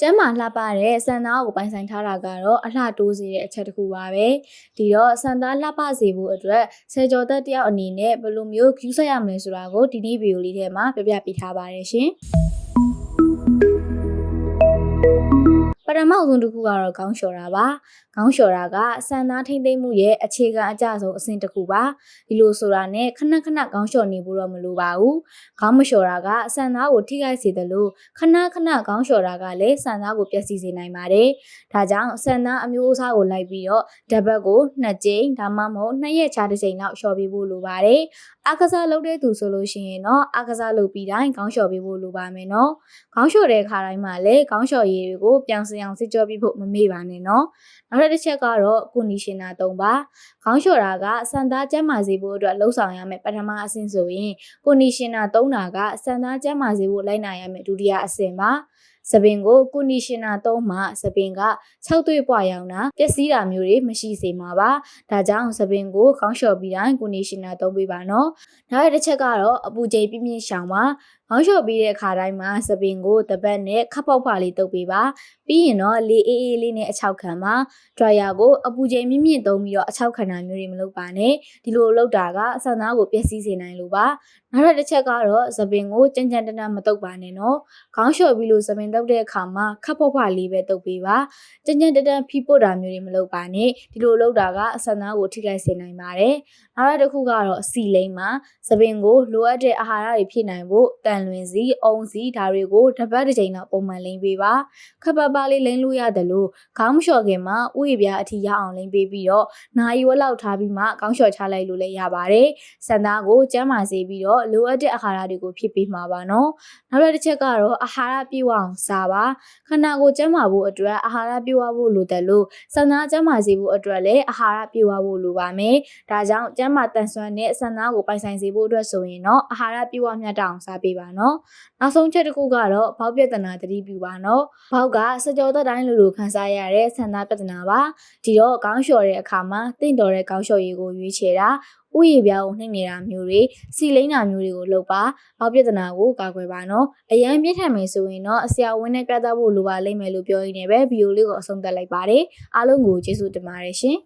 ကျမ်းမာလှပတဲ့စံသားကိုပိုင်ဆိုင်ထားတာကတော့အလှတိုးစေတဲ့အချက်တစ်ခုပါပဲဒီတော့စံသားလှပစေဖို့အတွက်ဆယ်ကျော်သက်တယောက်အနေနဲ့ဘယ်လိုမျိုးကျူးဆက်ရမလဲဆိုတာကိုဒီနေ့ဗီဒီယိုလေးထဲမှာပြပြပေးထားပါတယ်ရှင် မအဆုံးတစ်ခုကတော့ခေါင်းလျှော်တာပါခေါင်းလျှော်တာကစံသားထိမ့်သိမ့်မှုရဲ့အခြေခံအကျဆုံးအဆင့်တစ်ခုပါဒီလိုဆိုတာနဲ့ခဏခဏခေါင်းလျှော်နေဖို့တော့မလိုပါဘူးခေါင်းမလျှော်တာကစံသားကိုထိခိုက်စေတယ်လို့ခဏခဏခေါင်းလျှော်တာကလည်းစံသားကိုပျက်စီးစေနိုင်ပါတယ်ဒါကြောင့်စံသားအမျိုးအစားကိုလိုက်ပြီးတော့ဓာတ်ကိုနှစ်ကြိမ်ဒါမှမဟုတ်နှစ်ရက်ခြားတစ်ကြိမ်လောက်လျှော်ပေးဖို့လိုပါတယ်အာကစားလုပ်တဲ့သူဆိုလို့ရှိရင်တော့အာကစားလုပ်ပြီးတိုင်းခေါင်းလျှော်ပေးဖို့လိုပါမယ်နော်ခေါင်းလျှော်တဲ့ခါတိုင်းမှာလည်းခေါင်းလျှော်ရည်တွေကိုပြောင်းစင်အောင်စစ်ကြောပြီးဖို့မမေ့ပါနဲ့နော်နောက်တစ်ချက်ကတော့ကွန်ဒီရှင်နာ၃ပါခေါင်းလျှော်တာကစံသားကျန်းမာစေဖို့အတွက်လှုပ်ဆောင်ရမယ်ပထမအဆင့်ဆိုရင်ကွန်ဒီရှင်နာ၃တာကစံသားကျန်းမာစေဖို့လိုက်နာရမယ်ဒုတိယအဆင့်ပါ စပင်ကိုကွန်ဒီရှင်နာသုံးမှစပင်က6သွေးပွားရောင်တာပျက်စီးတာမျိုးတွေမရှိစေမှာပါဒါကြောင့်စပင်ကိုခေါင်းလျှော်ပြီးတိုင်းကွန်ဒီရှင်နာသုံးပေးပါနော်နောက်တစ်ချက်ကတော့အပူချိန်ပြင်းပြင်းရှောင်ပါခေါင်းလျှော်ပြီးတဲ့အခါတိုင်းမှာစပင်ကိုတပတ်နဲ့ခပ်ပေါက်ဖွာလေးတုပ်ပေးပါပြီးရင်တော့လေအေးအေးလေးနဲ့အချောက်ခံပါဒရိုင်ယာကိုအပူချိန်မြင့်မြင့်သုံးပြီးတော့အချောက်ခံတာမျိုးတွေမလုပ်ပါနဲ့ဒီလိုလုပ်တာကအဆန်သားကိုပျက်စီးစေနိုင်လို့ပါနောက်တစ်ချက်ကတော့စပင်ကိုကြမ်းကြမ်းတမ်းတမ်းမတုပ်ပါနဲ့နော်ခေါင်းလျှော်ပြီးလို့စပင်တုပ်တဲ့အခါမှာခပ်ပေါက်ဖွာလေးပဲတုပ်ပေးပါကြမ်းကြမ်းတမ်းတမ်းဖိပုတ်တာမျိုးတွေမလုပ်ပါနဲ့ဒီလိုလုပ်တာကအဆန်သားကိုထိခိုက်စေနိုင်ပါတယ်နောက်တစ်ခုကတော့စီလိမ့်မှာစပင်ကိုလိုအပ်တဲ့အာဟာရတွေဖြည့်နိုင်ဖို့တန်လွင်စီအုံစီဒါတွေကိုတစ်ပတ်တစ်ချိန်တော့ပုံမှန်လိမ့်ပေးပါခပ်ပါပါလေးလိမ့်လို့ရတယ်လို့ခေါင်းမလျှော်ခင်မှာဥယျာပြားအထိရအောင်လိမ့်ပေးပြီးတော့နာယီဝက်လောက်ထားပြီးမှခေါင်းလျှော်ချလိုက်လို့လည်းရပါတယ်စံသားကိုကျန်းမာစေပြီးတော့လိုအပ်တဲ့အာဟာရတွေကိုဖြည့်ပေးမှာပါနော်နောက်တစ်ချက်ကတော့အာဟာရပြည့်ဝအောင်စားပါခန္ဓာကိုယ်ကျန်းမာဖို့အတွက်အာဟာရပြည့်ဝဖို့လိုတယ်လို့စံသားကျန်းမာစေဖို့အတွက်လည်းအာဟာရပြည့်ဝဖို့လိုပါမယ်ဒါကြောင့်ကျန်းမာတန်ဆွမ်းတဲ့စံသားကိုပိုင်ဆိုင်စေဖို့အတွက်ဆိုရင်တော့အာဟာရပြည့်ဝမျှတအောင်စားပေးပါနော်နောက်ဆုံးချက်တစ်ခုကတော့ဘောက်ပြဿနာသတိပြုပါနော်ဘောက်ကစကြောသက်တိုင်းလိုလိုခံစားရတဲ့ဆန္ဒပြဿနာပါဒီတော့ခေါင်းလျှော်တဲ့အခါမှာတင့်တော်တဲ့ခေါင်းလျှော်ရည်ကိုရွေးချယ်တာ ဥယျာပြားကိုနှိမ့်နေတာမျိုးတွေစီလိမ့်တာမျိုးတွေကိုလုပ်ပါဘောက်ပြဿနာကိုကာကွယ်ပါနော်အရန်ပြင်းထန်မယ်ဆိုရင်တော့ဆရာဝန်နဲ့ပြသဖို့လိုပါလိမ့်မယ်လို့ပြောရင်းနဲ့ပဲဗီဒီယိုလေးကိုအဆုံးသတ်လိုက်ပါတယ်အားလုံးကိုကျေးဇူးတင်ပါတယ်ရှင်